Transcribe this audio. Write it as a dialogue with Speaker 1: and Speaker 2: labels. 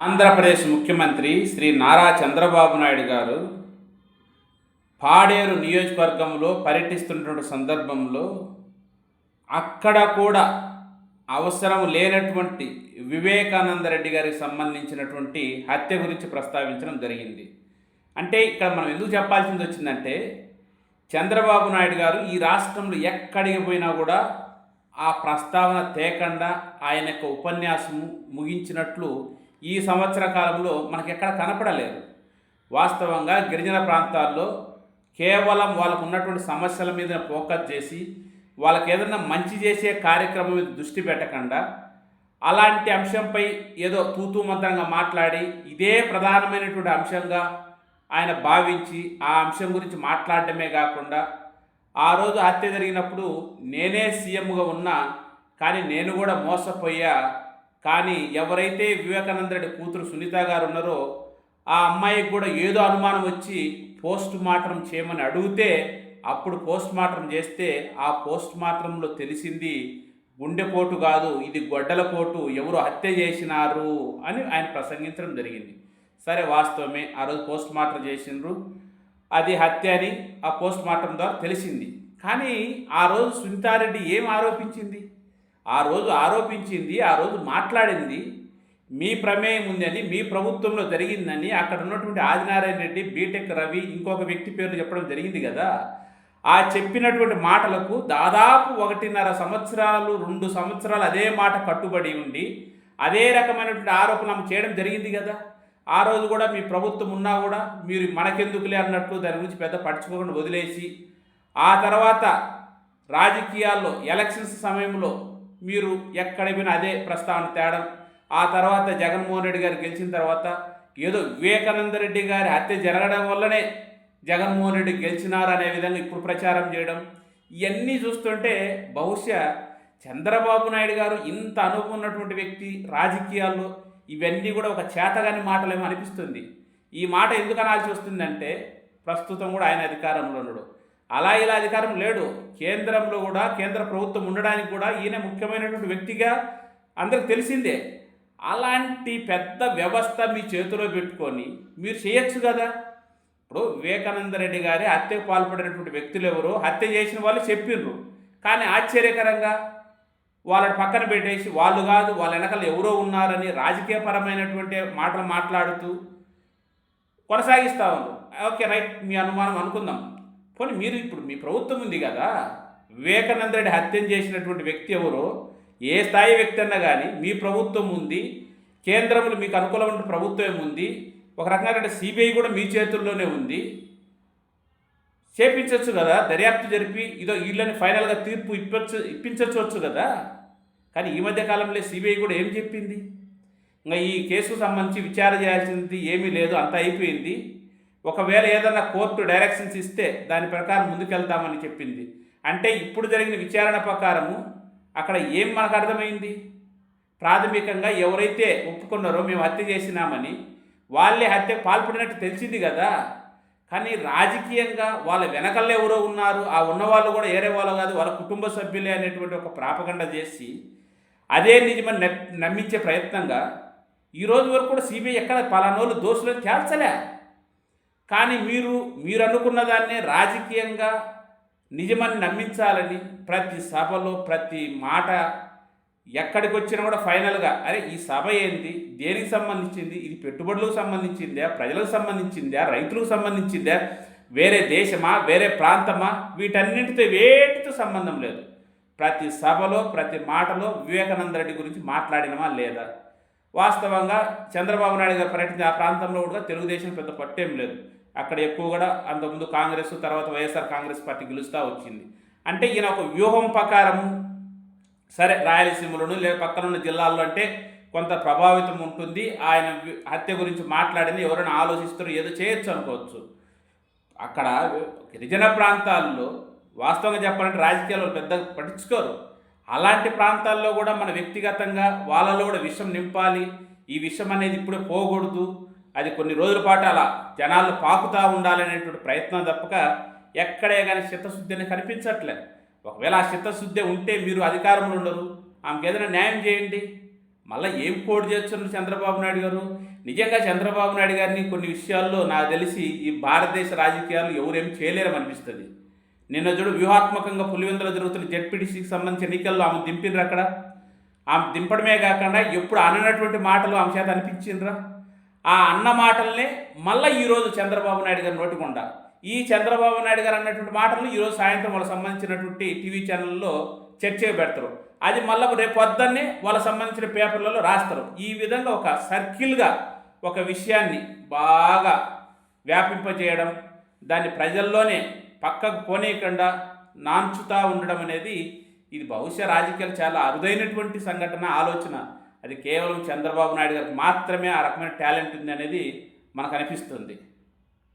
Speaker 1: ఆంధ్రప్రదేశ్ ముఖ్యమంత్రి శ్రీ నారా చంద్రబాబు నాయుడు గారు పాడేరు నియోజకవర్గంలో పర్యటిస్తున్నటువంటి సందర్భంలో అక్కడ కూడా అవసరం లేనటువంటి వివేకానంద రెడ్డి గారికి సంబంధించినటువంటి హత్య గురించి ప్రస్తావించడం జరిగింది. అంటే ఇక్కడ మనం ఎందుకు చెప్పాల్సింది వచ్చిందంటే చంద్రబాబు నాయుడు గారు ఈ రాష్ట్రంలో ఎక్కడికి పోయినా కూడా ఆ ప్రస్తావన తేకుండా ఆయన యొక్క ఉపన్యాసము ముగించినట్లు ఈ సంవత్సర కాలంలో మనకి ఎక్కడ కనపడలేదు. వాస్తవంగా గిరిజన ప్రాంతాల్లో కేవలం వాళ్ళకు ఉన్నటువంటి సమస్యల మీద ఫోకస్ చేసి వాళ్ళకి ఏదైనా మంచి చేసే కార్యక్రమం మీద దృష్టి పెట్టకుండా అలాంటి అంశంపై ఏదో తూతూ మంత్రంగా మాట్లాడి ఇదే ప్రధానమైనటువంటి అంశంగా ఆయన భావించి ఆ అంశం గురించి మాట్లాడటమే కాకుండా ఆ రోజు హత్య జరిగినప్పుడు నేనే సీఎంగా ఉన్నా కానీ నేను కూడా మోసపోయా కానీ ఎవరైతే వివేకానంద రెడ్డి కూతురు సునీత గారు ఉన్నారో ఆ అమ్మాయికి కూడా ఏదో అనుమానం వచ్చి పోస్ట్ మార్టం చేయమని అడిగితే అప్పుడు పోస్ట్ మార్టం చేస్తే ఆ పోస్ట్ మార్టంలో తెలిసింది గుండెపోటు కాదు ఇది గొడ్డల పోటు ఎవరు హత్య చేసినారు అని ఆయన ప్రసంగించడం జరిగింది. సరే వాస్తవమే ఆ రోజు పోస్ట్ మార్టం చేసిండ్రు. అది హత్య అని ఆ పోస్ట్ మార్టం ద్వారా తెలిసింది. కానీ ఆ రోజు సునీతారెడ్డి ఏం ఆరోపించింది? ఆ రోజు ఆరోపించింది ఆ రోజు మాట్లాడింది మీ ప్రమేయం ఉందని మీ ప్రభుత్వంలో జరిగిందని అక్కడ ఉన్నటువంటి ఆదినారాయణ రెడ్డి బీటెక్ రవి ఇంకొక వ్యక్తి పేర్లు చెప్పడం జరిగింది కదా ఆ చెప్పినటువంటి మాటలకు దాదాపు ఒకటిన్నర సంవత్సరాలు రెండు సంవత్సరాలు అదే మాట కట్టుబడి ఉండి అదే రకమైనటువంటి ఆరోపణలు చేయడం జరిగింది కదా. ఆ రోజు కూడా మీ ప్రభుత్వం ఉన్నా కూడా మీరు మనకెందుకులే అన్నట్లు దాని గురించి పెద్ద పట్టించుకోకుండా వదిలేసి ఆ తర్వాత రాజకీయాల్లో ఎలక్షన్స్ సమయంలో మీరు ఎక్కడ పోయినా అదే ప్రస్తావన తేడం. ఆ తర్వాత జగన్మోహన్ రెడ్డి గారు గెలిచిన తర్వాత ఏదో వివేకానంద రెడ్డి గారి హత్య జరగడం వల్లనే జగన్మోహన్ రెడ్డి గెలిచినారు అనే విధంగా ఇప్పుడు ప్రచారం చేయడం. ఇవన్నీ చూస్తుంటే బహుశా చంద్రబాబు నాయుడు గారు ఇంత అనుభవం ఉన్నటువంటి వ్యక్తి రాజకీయాల్లో ఇవన్నీ కూడా ఒక చేతగాని మాటలేమో అనిపిస్తుంది. ఈ మాట ఎందుకు అనాల్సి వస్తుందంటే ప్రస్తుతం కూడా ఆయన అధికారంలో ఉన్నాడు. అలా ఇలా అధికారం లేడు. కేంద్రంలో కూడా కేంద్ర ప్రభుత్వం ఉండడానికి కూడా ఈయన ముఖ్యమైనటువంటి వ్యక్తిగా అందరికి తెలిసిందే. అలాంటి పెద్ద వ్యవస్థ మీ చేతిలో పెట్టుకొని మీరు చేయొచ్చు కదా? ఇప్పుడు వివేకానంద రెడ్డి గారి హత్యకు పాల్పడినటువంటి వ్యక్తులు ఎవరు హత్య చేసిన వాళ్ళు చెప్పిండ్రు కానీ ఆశ్చర్యకరంగా వాళ్ళని పక్కన పెట్టేసి వాళ్ళు కాదు వాళ్ళ వెనకాల ఎవరో ఉన్నారని రాజకీయపరమైనటువంటి మాటలు మాట్లాడుతూ కొనసాగిస్తూ ఉన్నారు. Okay right. మీ అనుమానం అనుకుందాం. పోనీ మీరు ఇప్పుడు మీ ప్రభుత్వం ఉంది కదా వివేకానంద రెడ్డి హత్యం చేసినటువంటి వ్యక్తి ఎవరో ఏ స్థాయి వ్యక్తి అన్నా కానీ మీ ప్రభుత్వం ఉంది కేంద్రంలో మీకు అనుకూలమైన ప్రభుత్వం ఉంది ఒక రకంగా సిబిఐ కూడా మీ చేతుల్లోనే ఉంది చేపించవచ్చు కదా దర్యాప్తు జరిపి ఇదో వీళ్ళని ఫైనల్గా తీర్పు ఇప్పచ్చు ఇప్పించవచ్చు కదా. కానీ ఈ మధ్య కాలంలో సిబిఐ కూడా ఏం చెప్పింది? ఇంకా ఈ కేసుకు సంబంధించి విచారణ చేయాల్సింది ఏమీ లేదు అంతా అయిపోయింది. ఒకవేళ ఏదన్నా కోర్టు డైరెక్షన్స్ ఇస్తే దాని ప్రకారం ముందుకెళ్తామని చెప్పింది. అంటే ఇప్పుడు జరిగిన విచారణ ప్రకారము అక్కడ ఏం మనకు అర్థమైంది? ప్రాథమికంగా ఎవరైతే ఒప్పుకున్నారో మేము హత్య చేసినామని వాళ్ళే హత్యకు పాల్పడినట్టు తెలిసింది కదా. కానీ రాజకీయంగా వాళ్ళ వెనకల్లో ఎవరో ఉన్నారు ఆ ఉన్నవాళ్ళు కూడా ఏరే వాళ్ళు కాదు వాళ్ళ కుటుంబ సభ్యులే అనేటువంటి ఒక ప్రాపగండ చేసి అదే నిజమని నమ్మించే ప్రయత్నంగా ఈ రోజు వరకు కూడా సిబిఐ ఎక్కడ పలానోళ్ళు దోషులను తేల్చలే. కానీ మీరు మీరు అనుకున్న దాన్నే రాజకీయంగా నిజమని నమ్మించాలని ప్రతి సభలో ప్రతి మాట ఎక్కడికి వచ్చినా కూడా ఫైనల్గా అరే ఈ సభ ఏంటి దేనికి సంబంధించింది? ఇది పెట్టుబడులకు సంబంధించిందా? ప్రజలకు సంబంధించిందా? రైతులకు సంబంధించిందా? వేరే దేశమా? వేరే ప్రాంతమా? వీటన్నింటితో వేటితో సంబంధం లేదు. ప్రతి సభలో ప్రతి మాటలో వివేకానంద రెడ్డి గురించి మాట్లాడినమా లేదా? వాస్తవంగా చంద్రబాబు నాయుడు గారు పర్యటించిన ఆ ప్రాంతంలో కూడా తెలుగుదేశం పెద్ద పట్టేం లేదు. అక్కడ ఎక్కువ కూడా అంతకుముందు కాంగ్రెస్ తర్వాత వైఎస్ఆర్ కాంగ్రెస్ పార్టీ గెలుస్తూ వచ్చింది. అంటే ఈయన ఒక వ్యూహం ప్రకారము సరే రాయలసీమలోను లేదా పక్కనున్న జిల్లాల్లో అంటే కొంత ప్రభావితం ఉంటుంది. ఆయన హత్య గురించి మాట్లాడింది. ఎవరైనా ఆలోచిస్తారో ఏదో చేయొచ్చు అనుకోవచ్చు. అక్కడ గిరిజన ప్రాంతాల్లో వాస్తవంగా చెప్పాలంటే రాజకీయాలు పెద్ద పట్టించుకోరు. అలాంటి ప్రాంతాల్లో కూడా మన వ్యక్తిగతంగా వాళ్ళలో కూడా విషం నింపాలి. ఈ విషం అనేది ఇప్పుడే పోకూడదు. అది కొన్ని రోజుల పాటు అలా జనాలు పాకుతూ ఉండాలనేటువంటి ప్రయత్నం తప్పక ఎక్కడే కానీ చిత్తశుద్ధి అనేది కనిపించట్లే ఒకవేళ ఆ చిత్తశుద్ధి ఉంటే మీరు అధికారంలో ఉండరు. ఆమెకు ఏదైనా న్యాయం చేయండి. మళ్ళీ ఏం కోడ్ చేస్తున్నారు చంద్రబాబు నాయుడు గారు? నిజంగా చంద్రబాబు నాయుడు గారిని కొన్ని విషయాల్లో నాకు తెలిసి ఈ భారతదేశ రాజకీయాలు ఎవరేం చేయలేరని అనిపిస్తుంది. నిన్న చూడు వ్యూహాత్మకంగా పులివెందులో జరుగుతున్న జెడ్పీటీసీకి సంబంధించిన ఎన్నికల్లో ఆమె దింపినరు అక్కడ? ఆమె దింపడమే కాకుండా ఎప్పుడు అననటువంటి మాటలు ఆమె చేత అనిపించిండ్రా? ఆ అన్న మాటల్నే మళ్ళీ ఈరోజు చంద్రబాబు నాయుడు గారి నోటికొండ ఈ చంద్రబాబు నాయుడు గారు అన్నటువంటి మాటలు ఈరోజు సాయంత్రం వాళ్ళకి సంబంధించినటువంటి టీవీ ఛానల్లో చర్చ పెడతారు అది మళ్ళీ రేపు పొద్దున్నే వాళ్ళకి సంబంధించిన పేపర్లలో రాస్తారు. ఈ విధంగా ఒక సర్కిల్గా ఒక విషయాన్ని బాగా వ్యాపింపజేయడం దాన్ని ప్రజల్లోనే పక్కకు పోనీయకుండా నాంచుతా ఉండడం అనేది ఇది బహుశా రాజకీయాలు చాలా అరుదైనటువంటి సంఘటన ఆలోచన. అది కేవలం చంద్రబాబు నాయుడు గారికి మాత్రమే ఆ రకమైన టాలెంట్ ఉంది అనేది మనకు అనిపిస్తుంది.